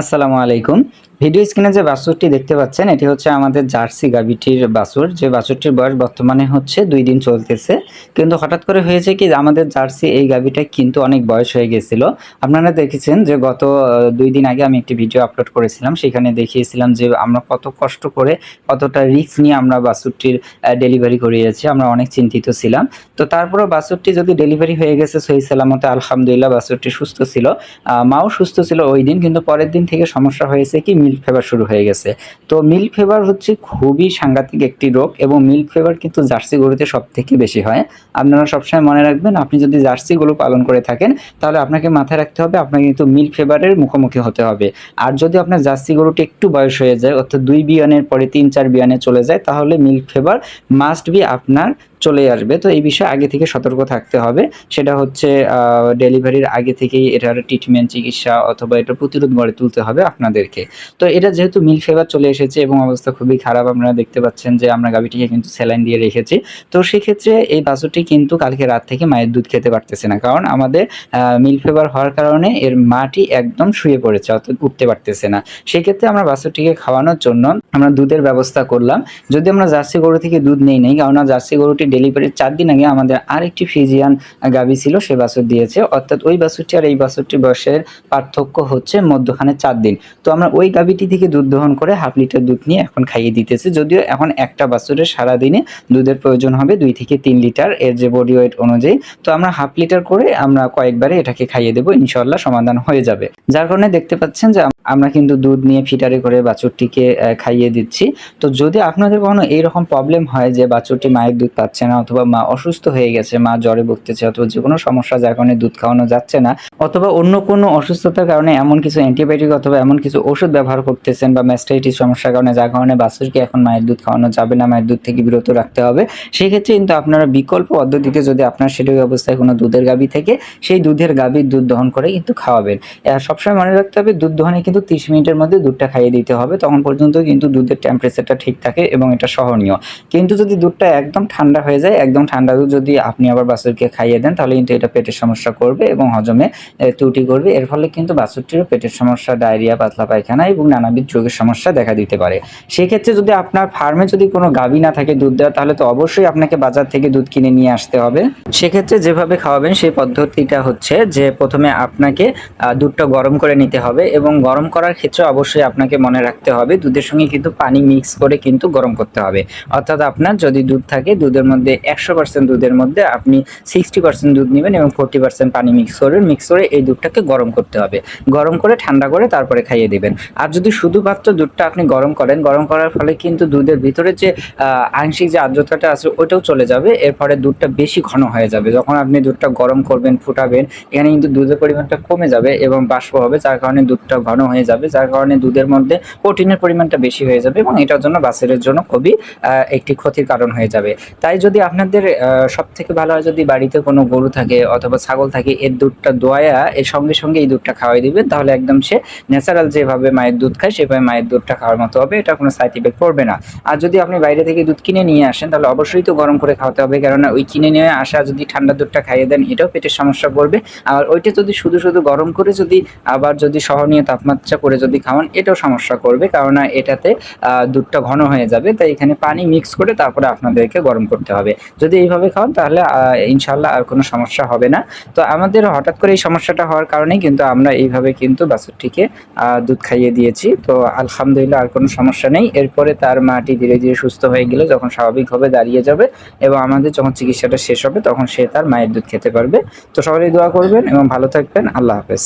আসসালামু আলাইকুম। ভিডিও স্ক্রিনে যে বাছুরটি দেখতে পাচ্ছেন, এটি হচ্ছে আমাদের জার্সি গাবিটির বাছুর যে বাছুরটির বয়স বর্তমানে হচ্ছে দুই দিন চলতেছে। কিন্তু হঠাৎ করে হয়েছে কি, আমাদের জার্সি এই গাবিটা কিন্তু অনেক বয়স হয়ে গেছিল। আপনারা দেখেছেন যে গত দুই দিন আগে আমি একটি ভিডিও আপলোড করেছিলাম। সেখানে দেখিয়েছিলাম যে আমরা কত কষ্ট করে, কতটা রিস্ক নিয়ে আমরা বাছুরটির ডেলিভারি করিয়েছি। আমরা অনেক চিন্তিত ছিলাম। তো তারপরেও বাছুরটি যদি ডেলিভারি হয়ে গেছে, সহি সালামতে আলহামদুলিল্লাহ বাছুরটি সুস্থ ছিল। মাও সুস্থ ছিল ওই দিন, কিন্তু পরের দিন থেকে সমস্যা হয়েছে কি মিল্ক ফেভার শুরু হয়ে গেছে। তো মিল্ক ফেভার হচ্ছে খুবই সাংঘাতিক একটি রোগ এবং মিল্ক ফেভার কিন্তু জার্সি গরুতে সব থেকে বেশি হয়। আপনারা সবসময় মনে রাখবেন, আপনি যদি জার্সি গরু পালন করে থাকেন, তাহলে আপনাকে মাথায় রাখতে হবে, আপনাকে কিন্তু মিল্ক ফেভারের মুখোমুখি হতে হবে। আর যদি আপনার জার্সি গরুটি একটু বয়স হয়ে যায়, অর্থাৎ দুই বিয়ানের পরে তিন চার বিয়ানে চলে যায়, তাহলে মিল্ক ফেভার মাস্ট বি আপনার চলে আসবে। তো এই বিষয়ে আগে থেকে সতর্ক থাকতে হবে। সেটা হচ্ছে ডেলিভারির আগে থেকেই এটার ট্রিটমেন্ট চিকিৎসা অথবা এটা প্রতিরোধ গড়ে তুলতে হবে আপনাদেরকে। তো এটা যেহেতু মিল্ক ফেভার চলে এসেছে এবং অবস্থা খুবই খারাপ, আপনারা দেখতে পাচ্ছেন যে আমরা গাভিটিকে কিন্তু স্যালাইন দিয়ে রেখেছি। তো সেক্ষেত্রে এই বাছুরটি কিন্তু কালকে রাত থেকে মায়ের দুধ খেতে পারতেছে না। কারণ আমাদের মিল ফেভার হওয়ার কারণে এর মাটি একদম শুয়ে পড়েছে, অর্থাৎ উঠতে পারতেছে না। সেক্ষেত্রে আমরা বাছুরটিকে খাওয়ানোর জন্য আমরা দুধের ব্যবস্থা করলাম। যদি আমরা জার্সি গরু থেকে দুধ নেই নেই কারণ জার্সি গরুটি ডেলিভারির চার দিন আগে আমাদের আরেকটি ফিজিয়ান গাভি ছিল, সে বাছুর দিয়েছে। অর্থাৎ ওই বাছুরটি আর এই বাছুরটি বয়সের পার্থক্য হচ্ছে মধ্যখানে চার দিন। তো আমরা ওই গাবিটি থেকে দুধ দহন করে হাফ লিটার দুধ নিয়ে এখন খাইয়ে দিতেছি। যদিও এখন একটা বাছুরের সারাদিনে দুধের প্রয়োজন হবে দুই থেকে তিন লিটার এর যে বডি ওয়েট অনুযায়ী। তো আমরা হাফ লিটার করে আমরা কয়েকবারে এটাকে খাইয়ে দেবো ইনশাল্লাহ সমাধান হয়ে যাবে। যার কারণে দেখতে পাচ্ছেন যে আমরা কিন্তু দুধ নিয়ে ফিটারে করে বাছুরটিকে খাইয়ে দিচ্ছি। তো যদি আপনাদের কখনো এইরকম প্রবলেম হয় যে বাছুরটি মায়ের দুধ পাচ্ছে না অথবা মা অসুস্থ হয়ে গেছে, মা জ্বরে ভুগতেছে অথবা যে কোনো সমস্যা যার কারণে দুধ খাওয়ানো যাচ্ছে না, অথবা অন্য কোনো অসুস্থতার কারণে এমন কিছু অ্যান্টিবায়োটিক অথবা এমন কিছু ওষুধ ব্যবহার করতেছেন বা ম্যাস্টাইটিস সমস্যার কারণে যার কারণে বাছুরকে এখন মায়ের দুধ খাওয়ানো যাবে না, মায়ের দুধ থেকে বিরত রাখতে হবে, সেক্ষেত্রে কিন্তু আপনারা বিকল্প পদ্ধতিতে যদি আপনার সেটাই অবস্থায় কোনো দুধের গাবি থেকে, সেই দুধের গাবির দুধ দহন করে কিন্তু খাওয়াবেন। সবসময় মনে রাখতে হবে দুধ দহনে কিন্তু তিরিশ মিনিটের মধ্যে দুধটা খাইয়ে দিতে হবে। তখন পর্যন্ত কিন্তু দুধের টেম্পারেচারটা ঠিক থাকে এবং এটা সহনীয়। কিন্তু যদি দুধটা একদম ঠান্ডা হয়ে যায়, একদম ঠান্ডা দুধ যদি আপনি আবার বাছুরকে খাইয়ে দেন, তাহলে কিন্তু এটা পেটের সমস্যা করবে এবং হজমে ত্রুটি করবে। এর ফলে কিন্তু বাছুরটিরও পেটের সমস্যা, ডায়রিয়া, পাতলা পায়খানা এবং নানাবিধ রোগের সমস্যা দেখা দিতে পারে। সেক্ষেত্রে যদি আপনার ফার্মে যদি কোনো গাভী না থাকে দুধ দেওয়া, তাহলে তো অবশ্যই আপনাকে বাজার থেকে দুধ কিনে নিয়ে আসতে হবে। সেক্ষেত্রে যেভাবে খাওয়াবেন, সেই পদ্ধতিটা হচ্ছে যে প্রথমে আপনাকে দুধটা গরম করে নিতে হবে এবং গরম করার ক্ষেত্রে অবশ্যই আপনাকে মনে রাখতে হবে, দুধের সঙ্গে কিন্তু পানি মিক্স করে কিন্তু গরম করতে হবে। অর্থাৎ আপনার যদি দুধ থাকে, দুধের মধ্যে একশো পার্সেন্ট দুধের মধ্যে আপনি সিক্সটি পার্সেন্ট দুধ নেবেন এবং ফোর্টি পার্সেন্ট পানি মিক্স করবেন। মিক্স করে এই দুধটাকে গরম করতে হবে। গরম করে, ঠান্ডা করে তারপরে খাইয়ে দেবেন। আর যদি শুধুমাত্র দুধটা আপনি গরম করেন, গরম করার ফলে কিন্তু দুধের ভিতরে যে আংশিক যে আর্দ্রতাটা আছে ওটাও চলে যাবে। এর ফলে দুধটা বেশি ঘন হয়ে যাবে। যখন আপনি দুধটা গরম করবেন, ফুটাবেন, এখানে কিন্তু দুধের পরিমাণটা কমে যাবে এবং বাষ্প হবে, যার কারণে দুধটা ঘন হয়ে যাবে, যার কারণে দুধের মধ্যে প্রোটিনের পরিমাণটা বেশি হয়ে যাবে এবং এটার জন্য বাছুরের জন্য খুবই একটি ক্ষতির কারণ হয়ে যাবে। তাই যদি আপনাদের সব থেকে ভালো হয় যদি বাড়িতে কোনো গরু থাকে অথবা ছাগল থাকে, এর দুধটা দোয়া এর সঙ্গে সঙ্গে এই দুধটা খাওয়াই দিবেন, তাহলে একদম সে ন্যাচারাল যেভাবে মায়ের দুধ খায়, সেভাবে মায়ের দুধটা খাওয়ার মতো হবে, এটা কোনো সাইড ইফেক্ট পড়বে না। আর যদি আপনি বাইরে থেকে দুধ কিনে নিয়ে আসেন, তাহলে অবশ্যই তো গরম করে খাওয়াতে হবে, কেননা ওই কিনে নিয়ে আসা যদি ঠান্ডা দুধটা খাইয়ে দেন, এটাও পেটের সমস্যা করবে আর ওইটা যদি শুধু শুধু গরম করে যদি আবার যদি সহনীয় তাপমাত্রা করে যদি খাওয়ান, এটাও সমস্যা করবে। কেননা এটাতে দুধটা ঘন হয়ে যাবে, তাই এখানে পানি মিক্স করে তারপরে আপনাদেরকে গরম করতে হবে। যদি এইভাবে খাওয়ান, তাহলে ইনশাল্লাহ আর কোনো সমস্যা হবে না। তো আমাদের হঠাৎ করে এই সমস্যাটা হওয়ার কারণেই কিন্তু আমরা এইভাবে কিন্তু বাছুরটিকে দুধ খাইয়ে দিয়েছি। তো আলহামদুলিল্লাহ আর কোনো সমস্যা নেই। এরপরে তার মাটি ধীরে ধীরে সুস্থ হয়ে গেলে যখন স্বাভাবিকভাবে দাঁড়িয়ে যাবে এবং আমাদের যখন চিকিৎসাটা শেষ হবে, তখন সে তার মায়ের দুধ খেতে পারবে। তো সবাই দোয়া করবেন এবং ভালো থাকবেন। আল্লাহ হাফেজ।